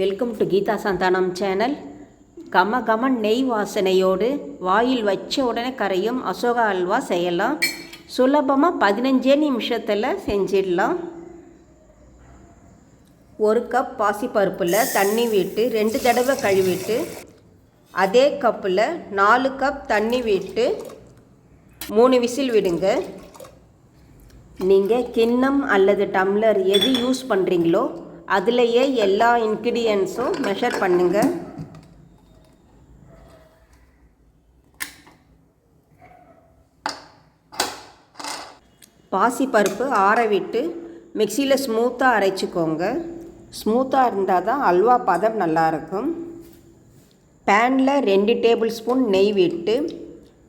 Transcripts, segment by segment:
Welcome to Geetha Santhanam channel கம கம நெய் வாசனையோடு வாயில் வச்ச உடனே கரையும் அசோகா அல்வா செய்யலாம். சுலபமாக பதினஞ்சே நிமிஷத்தில் செஞ்சிடலாம். ஒரு கப் பாசிப்பருப்பில் தண்ணி விட்டு ரெண்டு தடவை கழுவிட்டு அதே கப்பில் நாலு கப் தண்ணி விட்டு மூணு விசில் விடுங்க. நீங்கள் கிண்ணம் அல்லது டம்ளர் எது யூஸ் பண்ணுறீங்களோ அதுலேயே எல்லா இன்க்ரீடியன்ஸும் மெஷர் பண்ணுங்கள் பாசிப்பருப்பு ஆற விட்டு மிக்சியில் ஸ்மூத்தாக அரைச்சிக்கோங்க. ஸ்மூத்தாக இருந்தால் தான் அல்வா பதம் நல்லாயிருக்கும் பேனில் ரெண்டு டேபிள் ஸ்பூன் நெய் விட்டு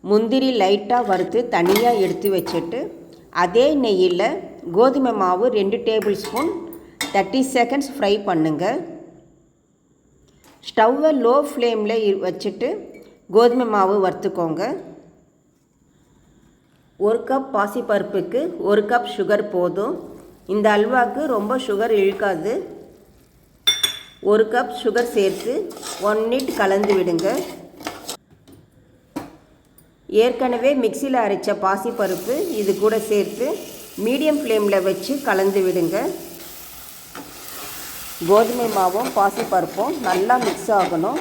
முந்திரி லைட்டாக வறுத்து தனியாக எடுத்து வச்சுட்டு அதே நெய்யில் கோதுமை மாவு ரெண்டு table spoon thirty seconds fry பண்ணுங்கள் ஸ்டவ்வை லோ ஃப்ளேமில் வச்சுட்டு கோதுமை மாவு வறுத்துக்கோங்க. ஒரு கப் பாசிப்பருப்புக்கு ஒரு கப் சுகர் போதும். இந்த அல்வாவுக்கு ரொம்ப சுகர் இழுக்காது. ஒரு கப் சுகர் சேர்த்து ஒன் மினிட் கலந்து விடுங்க. ஏற்கனவே மிக்சியில் அரைச்ச பாசிப்பருப்பு இது கூட சேர்த்து மீடியம் ஃப்ளேமில் வச்சு கலந்து விடுங்க. கோதுமை மாவும் பாசிப்பருப்பும் நல்லா மிக்ஸ் ஆகணும்.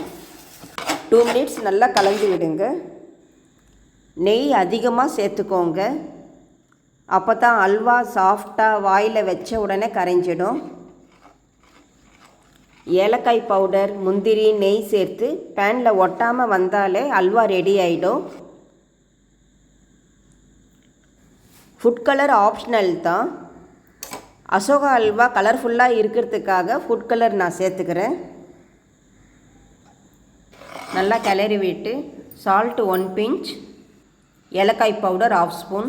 டூ மினிட்ஸ் நல்லா கலந்து விடுங்க. நெய் அதிகமாக சேர்த்துக்கோங்க. அப்போ தான் அல்வா சாஃப்டாக வாயில் வச்ச உடனே கரைஞ்சிடும். ஏலக்காய் பவுடர் முந்திரி நெய் சேர்த்து பேனில் ஒட்டாமல் வந்தாலே அல்வா ரெடி ஆகிடும் ஃபுட் கலர் ஆப்ஷனல் தான். அசோகா அல்வா கலர்ஃபுல்லாக இருக்கிறதுக்காக ஃபுட் கலர் நான் சேர்த்துக்கிறேன். நல்லா கிளறி விட்டு சால்ட்டு ஒன் பிஞ்ச் ஏலக்காய் பவுடர் ஆஃப் ஸ்பூன்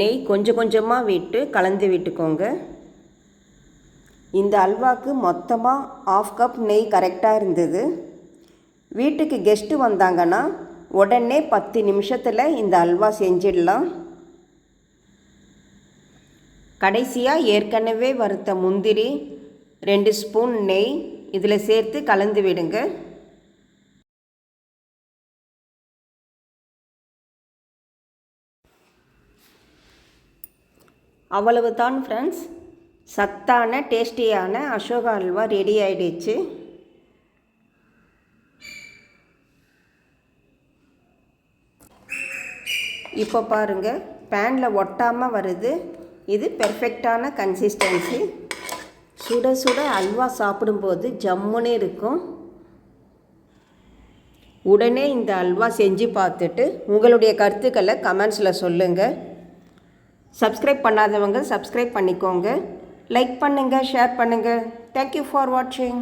நெய் கொஞ்சம் கொஞ்சமாக விட்டு கலந்து விட்டுக்கோங்க. இந்த அல்வாவுக்கு மொத்தமாக ஆஃப் கப் நெய் கரெக்டாக இருந்தது. வீட்டுக்கு கெஸ்ட்டு வந்தாங்கன்னா உடனே பத்து நிமிஷத்தில் இந்த அல்வா செஞ்சிடலாம். கடைசியாக ஏற்கனவே வறுத்த முந்திரி ரெண்டு ஸ்பூன் நெய் இதில் சேர்த்து கலந்து விடுங்க. அவ்வளவு தான் ஃப்ரெண்ட்ஸ் சத்தான டேஸ்டியான அசோகா அல்வா ரெடி ஆகிடுச்சு இப்போ பாருங்கள் பேனில் ஒட்டாமல் வருது. இது பெர்ஃபெக்டான கன்சிஸ்டன்சி சுட சுட அல்வா சாப்பிடும்போது ஜம்முன்னு இருக்கும். உடனே இந்த அல்வா செஞ்சு பார்த்துட்டு உங்களுடைய கருத்துக்களை கமெண்ட்ஸில் சொல்லுங்கள் சப்ஸ்கிரைப் பண்ணாதவங்க சப்ஸ்கிரைப் பண்ணிக்கோங்க. லைக் பண்ணுங்கள் ஷேர் பண்ணுங்கள் தேங்க்யூ ஃபார் வாட்சிங்